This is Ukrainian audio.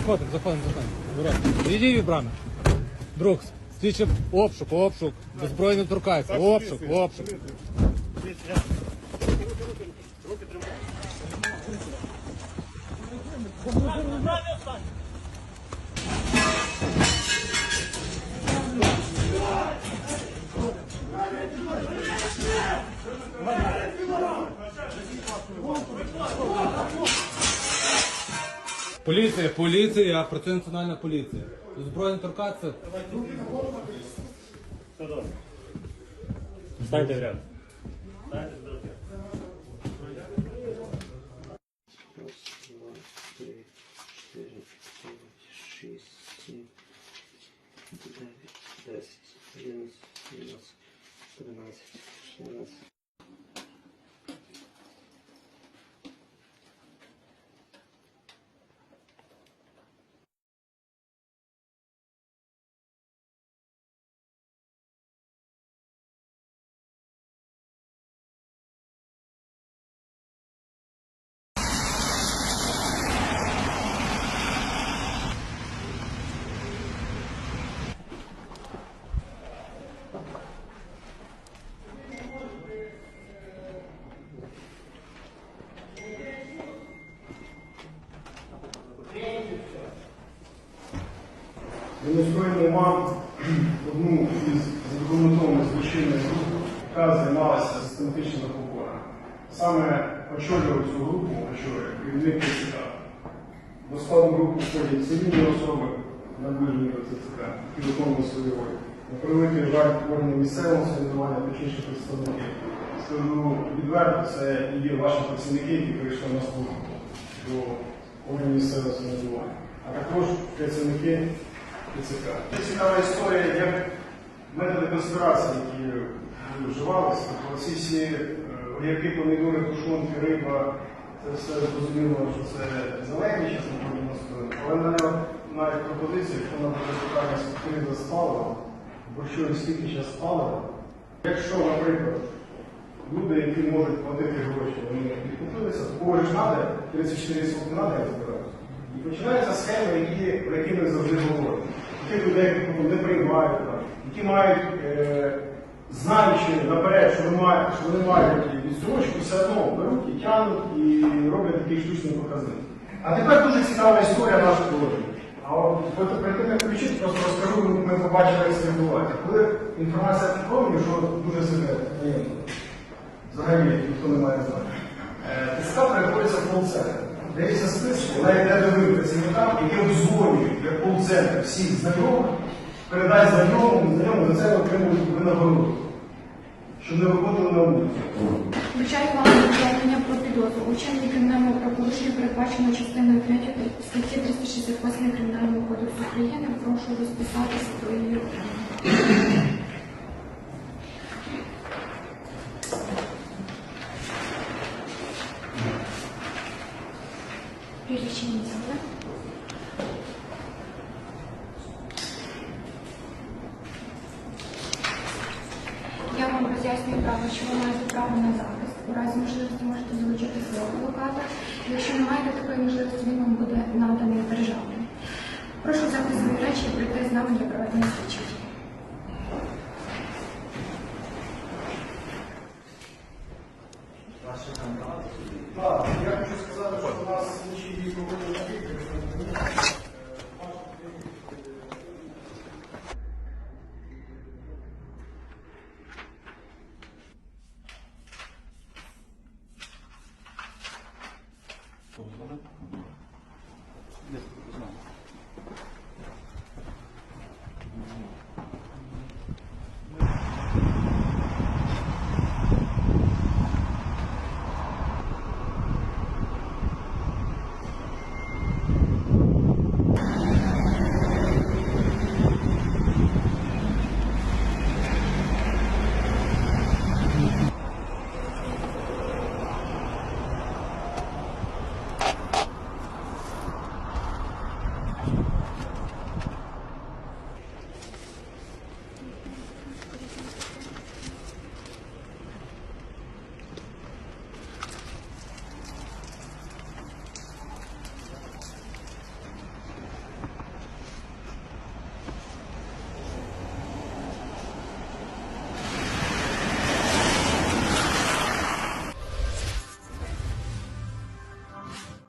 Заходимо, заходимо, заходимо. Аккуратно. Відійдіть від брами. Друг, слідчим обшук, обшук. Беззбройно торкається. Обшук, обшук. Поліція, поліція, працює національна поліція. Збройна торкатися. Станьте в ряд. Демонструємо вам одну із задокументованих злочинних груп, яка займалася систематичними поборами. Саме очолював цю групу, очолює керівник ТЦК. До складу групи входять цивільні особи, наближені до ТЦК, які виконують свої ролі. На превеликий жаль, органи місцевого самоврядування та інші представники. Скажу відверто, це і є ваші працівники, які прийшли на службу до органів місцевого самоврядування, а також працівники ТЦК. Це цікава історія, як методи конспірації, які вживалися. Тобто ці всі е, огірки, помідори, тушонки, риба, це все зрозуміло, що це зелені, зараз ми будемо стояти. Але мене навіть пропозиція, якщо нам буде питання спільно з паливом, бо що і скільки зараз палива, якщо, наприклад, люди, які можуть платити гроші, вони відкупилися, такого ж треба, 34 сутки треба, я збираюся. І починаються схеми, які, про які ми завжди говоримо. Тих людей, які не приймають, які мають, е, знаючи наперед, що вони мають, що вони мають відстрочку, все одно беруть і тягнуть і роблять такий штучний показник. А тепер дуже цікава історія нашої положення. А от тим, як включити, просто розкажу, ми- побачили, як це відбувається. Коли інформація підкомлює, що дуже секретно, взагалі ніхто не має знати. Е, ТСК перетворюється в колл-центр. Дається списки, навіть не дивив працівникам, які обзвонюють як колл-центр всіх знайомих, передай знайомому, знайомому за це отримують винагороду, щоб не виходили на вулицю. Вам повідомлення про підозру. Учинення кримінального правопорушення передбачено частиною 3 статті 368 Кримінального кодексу України. Прошу розписати свої Прирічення взяли. Я вам роз'яснюю право, що ви маєте право на захист. У разі можливості можете залучити свого адвоката. Якщо не маєте такої можливості, він вам буде наданий державним. Прошу взяти речі і прийти з нами для проведення слідчих. Так, я хочу сказати, що у нас проводять на